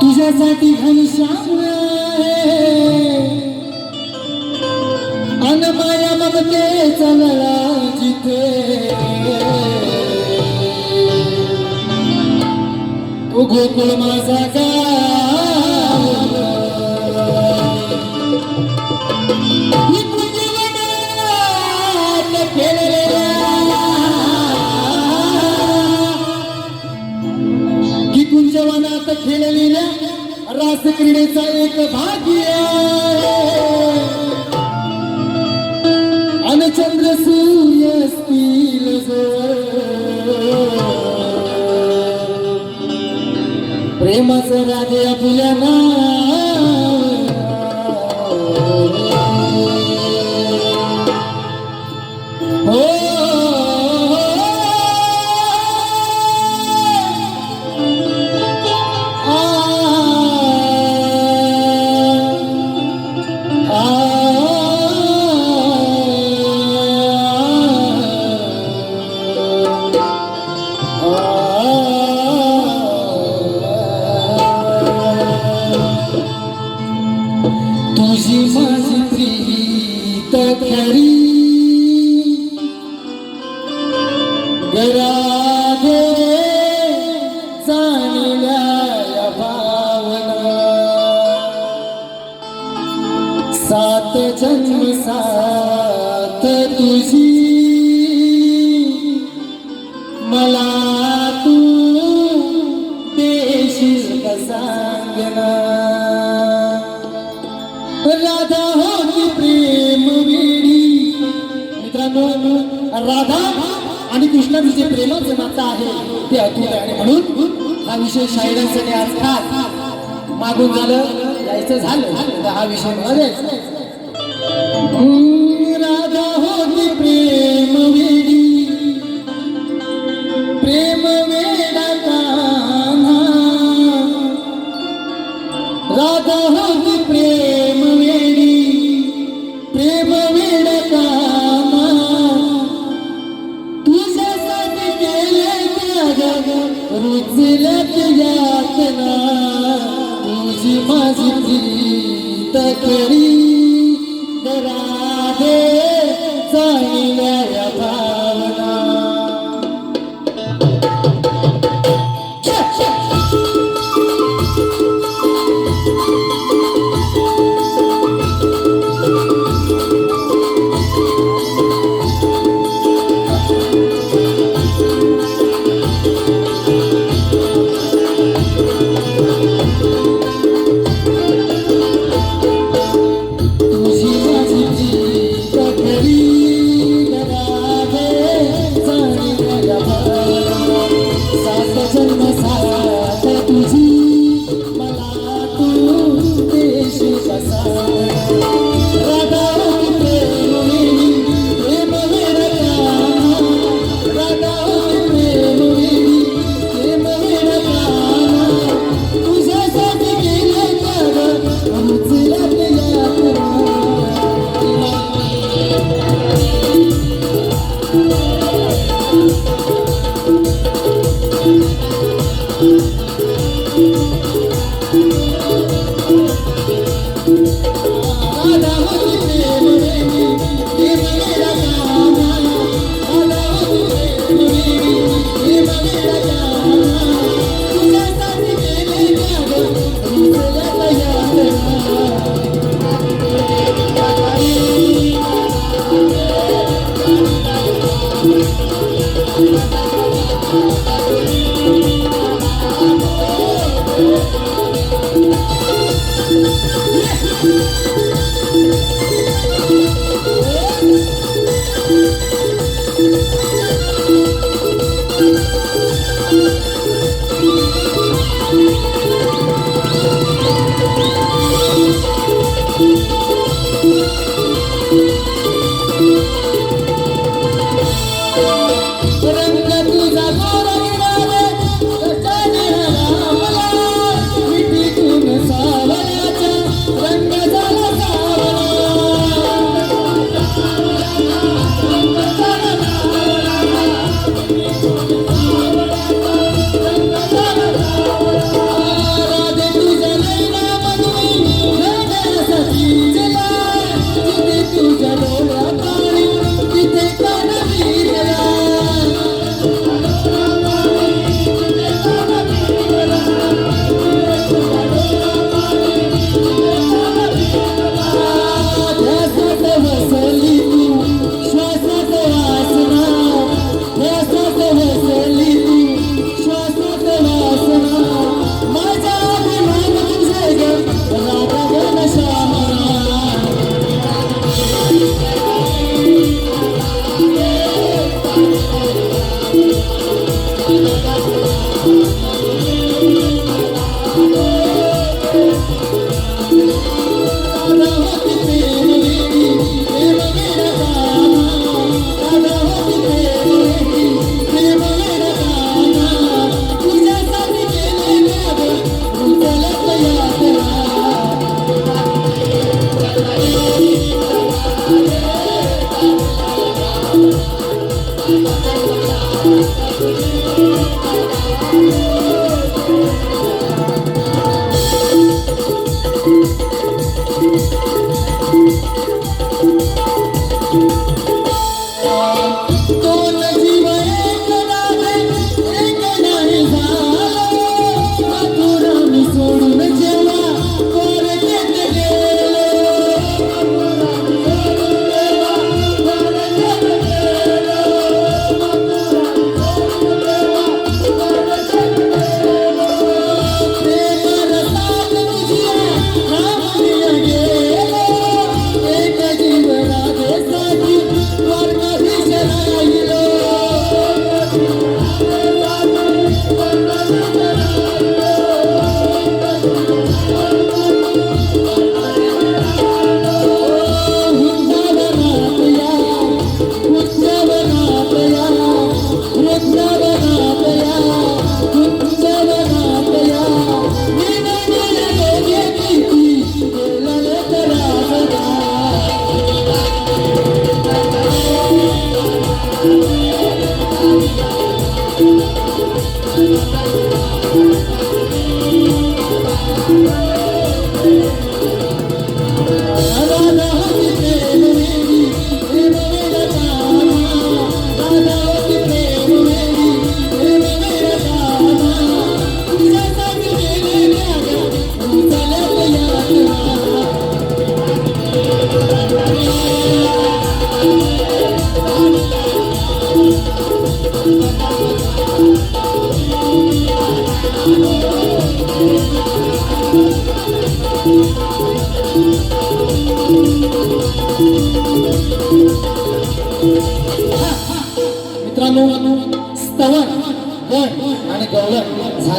तुझ्यासाठी घनश्यामुळे अन माया ममतेचा लढा जिथे. गोकुळ माझा क्रीडेचा एक भाग्य अन चंद्र सूर्य असतील प्रेमाचं राजे आपल्या प्रीत खरी गराधे भावना. सात जन्म साथ तुझी. मला तू देशील का सांगना? मित्रांनो राधा आणि कृष्णाचं जे प्रेमाचं नातं आहे. ते अतुल आहे. म्हणून हा विषय शाहिरांसाठी आज खास मागून झालं. यायचं झालं. हा विषय मला रुचल्यात यातना तुझी माझी प्रीत खरी राधे चांगल्या Yes,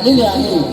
मित्रांनो स्तवन